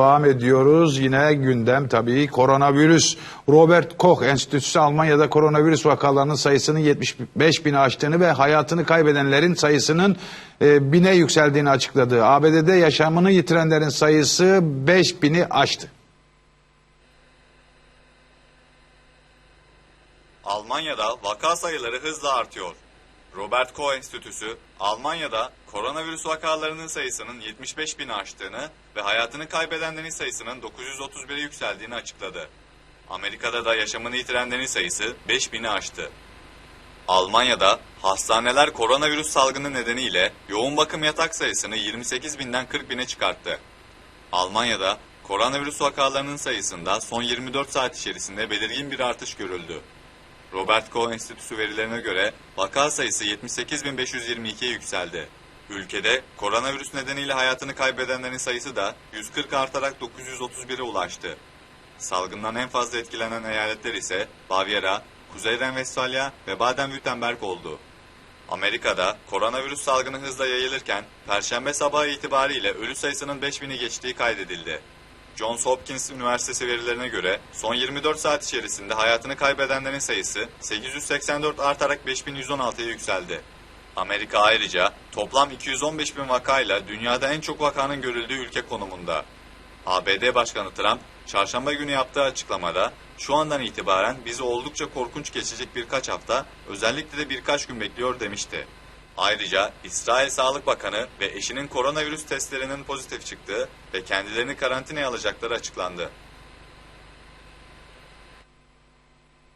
Devam ediyoruz. Yine gündem tabii koronavirüs. Robert Koch Enstitüsü Almanya'da koronavirüs vakalarının sayısının 75 bini aştığını ve hayatını kaybedenlerin sayısının e, bine yükseldiğini açıkladı. ABD'de yaşamını yitirenlerin sayısı 5 bini aştı. Almanya'da vaka sayıları hızla artıyor. Robert Koch Enstitüsü, Almanya'da koronavirüs vakalarının sayısının 75 bini aştığını ve hayatını kaybedenlerin sayısının 931'e yükseldiğini açıkladı. Amerika'da da yaşamını yitirenlerin sayısı 5 bini aştı. Almanya'da hastaneler koronavirüs salgını nedeniyle yoğun bakım yatak sayısını 28 binden 40 bine çıkarttı. Almanya'da koronavirüs vakalarının sayısında son 24 saat içerisinde belirgin bir artış görüldü. Robert Koch Enstitüsü verilerine göre vaka sayısı 78.522'ye yükseldi. Ülkede koronavirüs nedeniyle hayatını kaybedenlerin sayısı da 140 artarak 931'e ulaştı. Salgından en fazla etkilenen eyaletler ise Bavyera, Kuzey Ren-Vesfalya ve Baden-Württemberg oldu. Amerika'da koronavirüs salgını hızla yayılırken Perşembe sabahı itibariyle ölü sayısının 5000'i geçtiği kaydedildi. Johns Hopkins Üniversitesi verilerine göre son 24 saat içerisinde hayatını kaybedenlerin sayısı 884 artarak 5116'ya yükseldi. Amerika ayrıca toplam 215 bin vakayla dünyada en çok vakanın görüldüğü ülke konumunda. ABD Başkanı Trump, çarşamba günü yaptığı açıklamada şu andan itibaren bizi oldukça korkunç geçecek birkaç hafta, özellikle de birkaç gün bekliyor demişti. Ayrıca İsrail Sağlık Bakanı ve eşinin koronavirüs testlerinin pozitif çıktığı ve kendilerini karantinaya alacakları açıklandı.